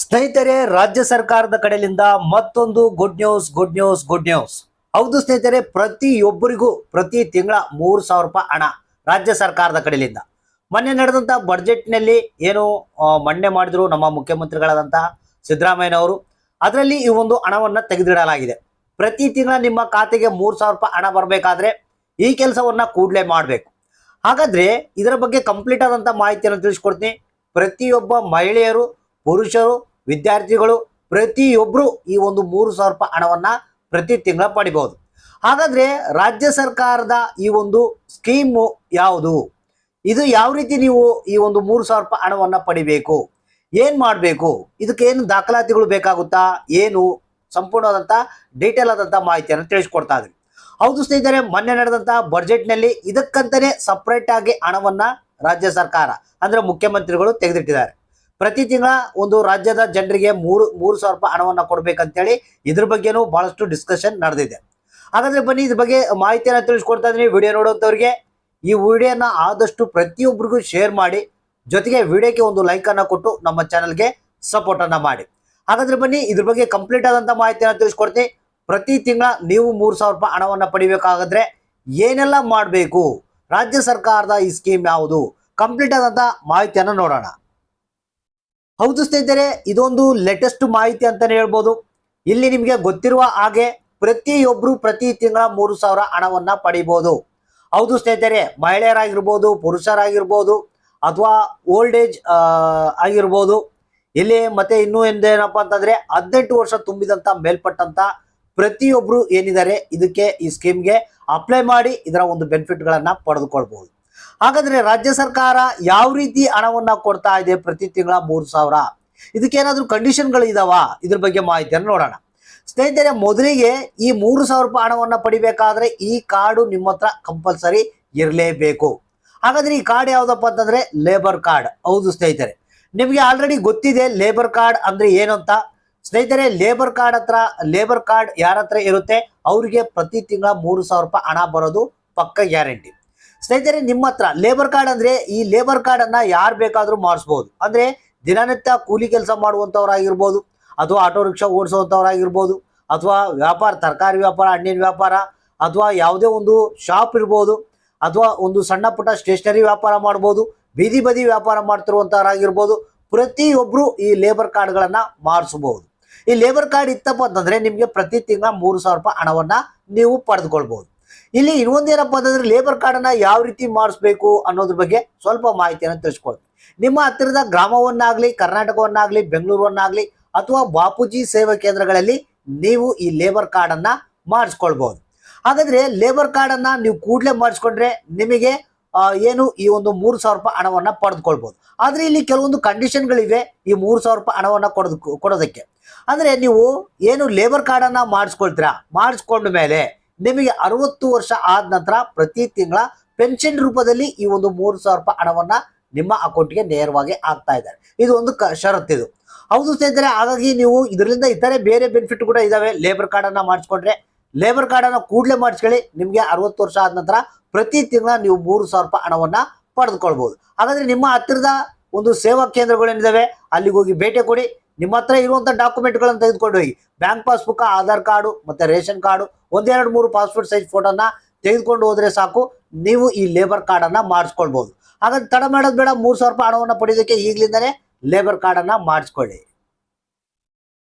ಸ್ನೇಹಿತರೆ, ರಾಜ್ಯ ಸರ್ಕಾರದ ಕಡೆಯಿಂದ ಮತ್ತೊಂದು good news good news good news ಹೌದು ಸ್ನೇಹಿತರೆ, ಪ್ರತಿಯೊಬ್ಬರಿಗೂ ಪ್ರತಿ ತಿಂಗಳ ಮೂರು ಸಾವಿರ ರೂಪಾಯಿ ಹಣ ರಾಜ್ಯ ಸರ್ಕಾರದ ಕಡೆಯಿಂದ ಮೊನ್ನೆ ನಡೆದಂತ ಬಡ್ಜೆಟ್ನಲ್ಲಿ ಏನು ಮಂಡನೆ ಮಾಡಿದ್ರು ನಮ್ಮ ಮುಖ್ಯಮಂತ್ರಿಗಳಾದಂತಹ ಸಿದ್ದರಾಮಯ್ಯನವರು. ಅದರಲ್ಲಿ ಈ ಒಂದು ಹಣವನ್ನ ತೆಗೆದಿಡಲಾಗಿದೆ. ಪ್ರತಿ ತಿಂಗಳ ನಿಮ್ಮ ಖಾತೆಗೆ ಮೂರು ಸಾವಿರ ರೂಪಾಯಿ ಹಣ ಬರಬೇಕಾದ್ರೆ ಈ ಕೆಲಸವನ್ನ ಕೂಡಲೇ ಮಾಡಬೇಕು. ಹಾಗಾದ್ರೆ ಇದರ ಬಗ್ಗೆ ಕಂಪ್ಲೀಟ್ ಆದಂತ ಮಾಹಿತಿಯನ್ನು ತಿಳಿಸ್ಕೊಡ್ತೀನಿ. ಪ್ರತಿಯೊಬ್ಬ ಮಹಿಳೆಯರು, ಪುರುಷರು ವಿದ್ಯಾರ್ಥಿಗಳು ಪ್ರತಿಯೊಬ್ಬರು ಈ ಒಂದು ಮೂರು ಸಾವಿರ ರೂಪಾಯಿ ಹಣವನ್ನ ಪ್ರತಿ ತಿಂಗಳ ಪಡಿಬಹುದು. ಹಾಗಾದ್ರೆ ರಾಜ್ಯ ಸರ್ಕಾರದ ಈ ಒಂದು ಸ್ಕೀಮು ಯಾವುದು? ಇದು ಯಾವ ರೀತಿ ನೀವು ಈ ಒಂದು ಮೂರು ಸಾವಿರ ರೂಪಾಯಿ ಹಣವನ್ನ ಪಡಿಬೇಕು? ಏನು ಮಾಡಬೇಕು? ಇದಕ್ಕೆ ಏನು ದಾಖಲಾತಿಗಳು ಬೇಕಾಗುತ್ತಾ? ಏನು? ಸಂಪೂರ್ಣವಾದಂಥ ಡೀಟೇಲ್ ಆದಂಥ ಮಾಹಿತಿಯನ್ನು ತಿಳಿಸ್ಕೊಡ್ತಾ ಇದ್ದೀನಿ. ಹೌದು ಸ್ನೇಹಿತರೆ, ಮೊನ್ನೆ ನಡೆದಂಥ ಬಜೆಟ್ನಲ್ಲಿ ಇದಕ್ಕಂತಾನೆ ಸಪರೇಟ್ ಆಗಿ ಹಣವನ್ನ ರಾಜ್ಯ ಸರ್ಕಾರ, ಅಂದ್ರೆ ಮುಖ್ಯಮಂತ್ರಿಗಳು ತೆಗೆದಿಟ್ಟಿದ್ದಾರೆ. ಪ್ರತಿ ತಿಂಗಳ ಒಂದು ರಾಜ್ಯದ ಜನರಿಗೆ ಮೂರು ಮೂರು ಸಾವಿರ ರೂಪಾಯಿ ಹಣವನ್ನು ಕೊಡ್ಬೇಕಂತೇಳಿ ಇದ್ರ ಬಗ್ಗೆನೂ ಬಹಳಷ್ಟು ಡಿಸ್ಕಷನ್ ನಡೆದಿದೆ. ಹಾಗಾದ್ರೆ ಬನ್ನಿ ಇದ್ರ ಬಗ್ಗೆ ಮಾಹಿತಿಯನ್ನು ತಿಳಿಸ್ಕೊಡ್ತಾ ಇದ್ದೀನಿ. ವಿಡಿಯೋ ನೋಡುವಂತವ್ರಿಗೆ ಈ ವಿಡಿಯೋನ ಆದಷ್ಟು ಪ್ರತಿಯೊಬ್ಬರಿಗೂ ಶೇರ್ ಮಾಡಿ, ಜೊತೆಗೆ ವಿಡಿಯೋಕ್ಕೆ ಒಂದು ಲೈಕನ್ನು ಕೊಟ್ಟು ನಮ್ಮ ಚಾನಲ್ಗೆ ಸಪೋರ್ಟ್ ಅನ್ನ ಮಾಡಿ. ಹಾಗಾದ್ರೆ ಬನ್ನಿ ಇದ್ರ ಬಗ್ಗೆ ಕಂಪ್ಲೀಟ್ ಆದಂತ ಮಾಹಿತಿಯನ್ನ ತಿಳಿಸ್ಕೊಡ್ತೀನಿ. ಪ್ರತಿ ತಿಂಗಳ ನೀವು ಮೂರು ಸಾವಿರ ರೂಪಾಯಿ ಹಣವನ್ನು ಪಡಿಬೇಕಾದ್ರೆ ಏನೆಲ್ಲ ಮಾಡಬೇಕು? ರಾಜ್ಯ ಸರ್ಕಾರದ ಈ ಸ್ಕೀಮ್ ಯಾವುದು? ಕಂಪ್ಲೀಟ್ ಆದಂತ ಮಾಹಿತಿಯನ್ನ ನೋಡೋಣ. ಹೌದು ಸ್ನೇಹಿತರೆ, ಇದೊಂದು ಲೇಟೆಸ್ಟ್ ಮಾಹಿತಿ ಅಂತಾನೆ ಹೇಳ್ಬೋದು. ಇಲ್ಲಿ ನಿಮಗೆ ಗೊತ್ತಿರುವ ಹಾಗೆ ಪ್ರತಿಯೊಬ್ರು ಪ್ರತಿ ತಿಂಗಳ ಮೂರು ಸಾವಿರ ಹಣವನ್ನ ಪಡಿಬಹುದು ಹೌದು ಸ್ನೇಹಿತರೆ, ಮಹಿಳೆಯರಾಗಿರ್ಬೋದು, ಪುರುಷರಾಗಿರ್ಬೋದು, ಅಥವಾ ಓಲ್ಡ್ ಏಜ್ ಆಗಿರ್ಬೋದು. ಇಲ್ಲಿ ಮತ್ತೆ ಇನ್ನೂ ಎಂದೇನಪ್ಪ ಅಂತಂದ್ರೆ, ಹದಿನೆಂಟು ವರ್ಷ ತುಂಬಿದಂತ ಮೇಲ್ಪಟ್ಟಂತ ಪ್ರತಿಯೊಬ್ರು ಏನಿದ್ದಾರೆ, ಇದಕ್ಕೆ ಈ ಸ್ಕೀಮ್ಗೆ ಅಪ್ಲೈ ಮಾಡಿ, ಇದರ ಒಂದು ಬೆನಿಫಿಟ್ ಗಳನ್ನ ಪಡೆದುಕೊಳ್ಬಹುದು ಹಾಗಾದ್ರೆ ರಾಜ್ಯ ಸರ್ಕಾರ ಯಾವ ರೀತಿ ಹಣವನ್ನ ಕೊಡ್ತಾ ಇದೆ ಪ್ರತಿ ತಿಂಗಳ ಮೂರು ಸಾವಿರ? ಇದಕ್ಕೇನಾದ್ರೂ ಕಂಡೀಷನ್ಗಳು ಇದಾವಾ? ಇದ್ರ ಬಗ್ಗೆ ಮಾಹಿತಿಯನ್ನು ನೋಡೋಣ. ಸ್ನೇಹಿತರೆ, ಮೊದಲಿಗೆ ಈ ಮೂರು ಸಾವಿರ ರೂಪಾಯಿ ಹಣವನ್ನ ಪಡಿಬೇಕಾದ್ರೆ ಈ ಕಾರ್ಡು ನಿಮ್ಮ ಹತ್ರ ಕಂಪಲ್ಸರಿ ಇರಲೇಬೇಕು. ಹಾಗಾದ್ರೆ ಈ ಕಾರ್ಡ್ ಯಾವ್ದಪ್ಪ ಅಂತಂದ್ರೆ ಲೇಬರ್ ಕಾರ್ಡ್ ಹೌದು ಸ್ನೇಹಿತರೆ. ನಿಮಗೆ ಆಲ್ರೆಡಿ ಗೊತ್ತಿದೆ ಲೇಬರ್ ಕಾರ್ಡ್ ಅಂದ್ರೆ ಏನು ಅಂತ ಸ್ನೇಹಿತರೆ ಲೇಬರ್ ಕಾರ್ಡ್ ಹತ್ರ ಲೇಬರ್ ಕಾರ್ಡ್ ಯಾರ ಹತ್ರ ಇರುತ್ತೆ? ಅವರಿಗೆ ಪ್ರತಿ ತಿಂಗಳ ಮೂರು ಸಾವಿರ ರೂಪಾಯಿ ಹಣ ಬರೋದು ಪಕ್ಕ ಗ್ಯಾರಂಟಿ ಸ್ನೇಹಿತರೆ, ನಿಮ್ಮ ಹತ್ರ ಲೇಬರ್ ಕಾರ್ಡ್ ಅಂದ್ರೆ ಈ ಲೇಬರ್ ಕಾರ್ಡ್ ಅನ್ನ ಯಾರು ಬೇಕಾದ್ರೂ ಮಾಡಿಸ್ಬೋದು. ಅಂದ್ರೆ ದಿನನಿತ್ಯ ಕೂಲಿ ಕೆಲಸ ಮಾಡುವಂತವ್ರಾಗಿರ್ಬೋದು ಅಥವಾ ಆಟೋ ರಿಕ್ಷಾ ಓಡಿಸುವಂತವ್ರಾಗಿರ್ಬೋದು ಅಥವಾ ವ್ಯಾಪಾರ, ತರಕಾರಿ ವ್ಯಾಪಾರ, ಹಣ್ಣಿನ ವ್ಯಾಪಾರ, ಅಥವಾ ಯಾವುದೇ ಒಂದು ಶಾಪ್ ಇರ್ಬೋದು, ಅಥವಾ ಒಂದು ಸಣ್ಣ ಪುಟ್ಟ ಸ್ಟೇಷನರಿ ವ್ಯಾಪಾರ ಮಾಡ್ಬೋದು, ಬೀದಿ ಬದಿ ವ್ಯಾಪಾರ ಮಾಡ್ತಿರುವಂಥವ್ರಾಗಿರ್ಬೋದು ಪ್ರತಿಯೊಬ್ಬರು ಈ ಲೇಬರ್ ಕಾರ್ಡ್ಗಳನ್ನ ಮಾಡಿಸಬಹುದು ಈ ಲೇಬರ್ ಕಾರ್ಡ್ ಇತ್ತಪ್ಪ ಅಂತಂದ್ರೆ ನಿಮಗೆ ಪ್ರತಿ ತಿಂಗಳ ಮೂರು ಸಾವಿರ ರೂಪಾಯಿ ಹಣವನ್ನ ನೀವು ಪಡೆದುಕೊಳ್ಬಹುದು ಇಲ್ಲಿ ಇನ್ನೊಂದೇನಪ್ಪ ಅಂತಂದ್ರೆ ಲೇಬರ್ ಕಾರ್ಡ್ ಅನ್ನ ಯಾವ ರೀತಿ ಮಾಡಿಸ್ಬೇಕು ಅನ್ನೋದ್ರ ಬಗ್ಗೆ ಸ್ವಲ್ಪ ಮಾಹಿತಿಯನ್ನು ತಿಳಿಸ್ಕೊಳ್ತೀನಿ ನಿಮ್ಮ ಹತ್ತಿರದ ಗ್ರಾಮವನ್ನಾಗಲಿ, ಕರ್ನಾಟಕವನ್ನಾಗಲಿ ಬೆಂಗಳೂರನ್ನಾಗ್ಲಿ ಅಥವಾ ಬಾಪೂಜಿ ಸೇವಾ ಕೇಂದ್ರಗಳಲ್ಲಿ ನೀವು ಈ ಲೇಬರ್ ಕಾರ್ಡ್ ಅನ್ನ ಮಾಡಿಸ್ಕೊಳ್ಬಹುದು ಹಾಗಾದ್ರೆ ಲೇಬರ್ ಕಾರ್ಡ್ ಅನ್ನ ನೀವು ಕೂಡಲೇ ಮಾಡಿಸ್ಕೊಂಡ್ರೆ ನಿಮಗೆ ಏನು ಈ ಒಂದು ಮೂರು ಸಾವಿರ ರೂಪಾಯಿ ಹಣವನ್ನ ಪಡೆದುಕೊಳ್ಬಹುದು ಆದ್ರೆ ಇಲ್ಲಿ ಕೆಲವೊಂದು ಕಂಡೀಷನ್ಗಳಿವೆ ಈ ಮೂರು ಸಾವಿರ ರೂಪಾಯಿ ಹಣವನ್ನ ಕೊಡೋದು ಕೊಡೋದಕ್ಕೆ. ಅಂದ್ರೆ ನೀವು ಏನು ಲೇಬರ್ ಕಾರ್ಡ್ ಅನ್ನ ಮಾಡಿಸ್ಕೊಳ್ತೀರಾ? ಮಾಡಿಸ್ಕೊಂಡ ಮೇಲೆ ನಿಮಗೆ ಅರವತ್ತು ವರ್ಷ ಆದ ನಂತರ ಪ್ರತಿ ತಿಂಗಳ ಪೆನ್ಷನ್ ರೂಪದಲ್ಲಿ ಈ ಒಂದು ಮೂರು ಸಾವಿರ ರೂಪಾಯಿ ಹಣವನ್ನ ನಿಮ್ಮ ಅಕೌಂಟ್ಗೆ ನೇರವಾಗಿ ಆಗ್ತಾ ಇದ್ದಾರೆ. ಇದು ಒಂದು ಕ ಇದು. ಹೌದು ಸ್ನೇಹಿತರೆ, ಹಾಗಾಗಿ ನೀವು ಇದರಿಂದ ಇತರೆ ಬೇರೆ ಬೆನಿಫಿಟ್ ಕೂಡ ಇದಾವೆ. ಲೇಬರ್ ಕಾರ್ಡನ್ನು ಮಾಡಿಸ್ಕೊಂಡ್ರೆ ಲೇಬರ್ ಕಾರ್ಡನ್ನು ಕೂಡಲೇ ಮಾಡಿಸ್ಕೊಳ್ಳಿ. ನಿಮಗೆ ಅರವತ್ತು ವರ್ಷ ಆದ ನಂತರ ಪ್ರತಿ ತಿಂಗಳ ನೀವು ಮೂರು ಸಾವಿರ ರೂಪಾಯಿ ಹಣವನ್ನ ಪಡೆದುಕೊಳ್ಬೋದು. ಹಾಗಾದ್ರೆ ನಿಮ್ಮ ಹತ್ತಿರದ ಒಂದು ಸೇವಾ ಕೇಂದ್ರಗಳೇನಿದಾವೆ? ಅಲ್ಲಿಗೆ ಹೋಗಿ ಭೇಟಿ ಕೊಡಿ. ನಿಮ್ಮ ಹತ್ರ ಇರುವಂಥ ಡಾಕ್ಯುಮೆಂಟ್ಗಳನ್ನು ತೆಗೆದುಕೊಂಡು ಹೋಗಿ. ಬ್ಯಾಂಕ್ ಪಾಸ್ಬುಕ್, ಆಧಾರ್ ಕಾರ್ಡು, ಮತ್ತೆ ರೇಷನ್ ಕಾರ್ಡು, ಒಂದೆರಡು ಮೂರು ಪಾಸ್ಪೋರ್ಟ್ ಸೈಜ್ ಫೋಟೋನ ತೆಗೆದುಕೊಂಡು ಹೋದರೆ ಸಾಕು. ನೀವು ಈ ಲೇಬರ್ ಕಾರ್ಡನ್ನು ಮಾಡಿಸ್ಕೊಳ್ಬೋದು. ಹಾಗಾದ್ರೆ ತಡ ಮಾಡೋದು ಬೇಡ. ಮೂರು ಸಾವಿರ ರೂಪಾಯಿ ಹಣವನ್ನು ಪಡೆಯೋದಕ್ಕೆ ಈಗಲಿಂದಲೇ ಲೇಬರ್ ಕಾರ್ಡನ್ನು ಮಾಡಿಸ್ಕೊಳ್ಳಿ.